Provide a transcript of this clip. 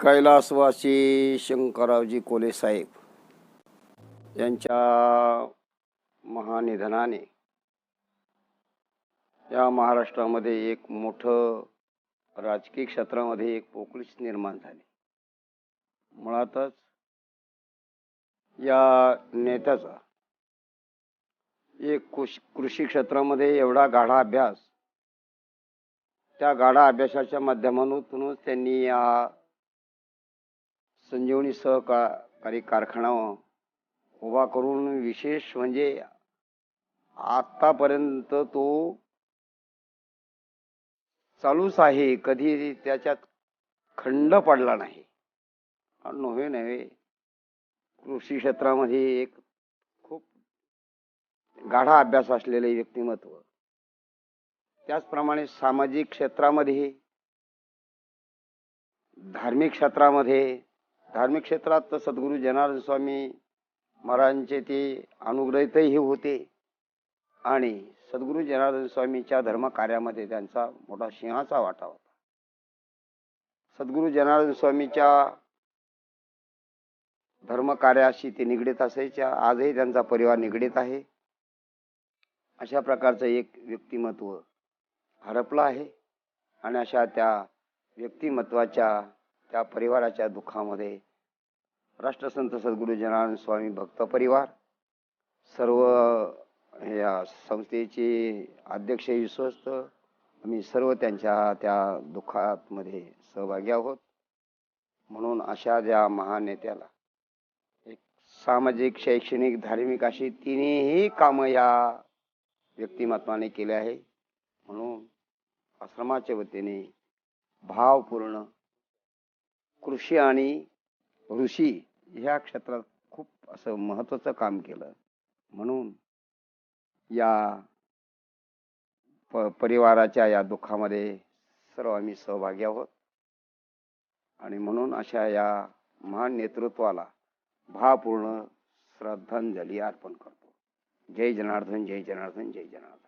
कैलासवासी शंकररावजी कोले साहेब यांच्या महानिधनाने या महाराष्ट्रामध्ये एक मोठं राजकीय क्षेत्रामध्ये एक पोकळीच निर्माण झाली. मुळातच या नेत्याचा एक कृषी कृषी क्षेत्रामध्ये एवढा गाढा अभ्यास त्या गाढा अभ्यासाच्या माध्यमातूनच त्यांनी या संजीवनी सहकारी कारखाना उभा करून विशेष म्हणजे आतापर्यंत तो चालूच आहे. कधी त्याच्यात खंड पडला नाही. आणि नव्हे नव्हे. कृषी क्षेत्रामध्ये एक खूप गाढा अभ्यास असलेले व्यक्तिमत्व. त्याचप्रमाणे सामाजिक क्षेत्रामध्ये धार्मिक क्षेत्रामध्ये धार्मिक क्षेत्रात तर सद्गुरू जनार्दन स्वामी महाराजांचे ते अनुग्रहितही होते. आणि सद्गुरू जनार्दन स्वामीच्या धर्मकार्यामध्ये त्यांचा मोठा सिंहाचा वाटा होता. सद्गुरू जनार्दन स्वामीच्या धर्म कार्याशी ते निगडीत असायच्या. आजही त्यांचा परिवार निगडीत आहे. अशा प्रकारचं एक व्यक्तिमत्व हरपलं आहे. आणि अशा त्या व्यक्तिमत्वाच्या त्या परिवाराच्या दुःखामध्ये राष्ट्रसंत सद्गुरू स्वामी भक्त परिवार सर्व या संस्थेचे अध्यक्ष विश्वस्त. आम्ही सर्व त्यांच्या त्या दुःखामध्ये सहभागी आहोत. म्हणून अशा ज्या महान नेत्याला एक सामाजिक शैक्षणिक धार्मिक अशी तिन्ही कामं या व्यक्तिमत्वाने केले आहे. म्हणून आश्रमाच्या वतीने भावपूर्ण कृषी आणि ऋषी ह्या क्षेत्रात खूप असं महत्त्वाचं काम केलं. म्हणून या प परिवाराच्या या दुःखामध्ये सर्व आम्ही सहभागी आहोत. आणि म्हणून अशा या महान नेतृत्वाला भावपूर्ण श्रद्धांजली अर्पण करतो. जय जनार्दन जय जनार्दन जय जनार्दन.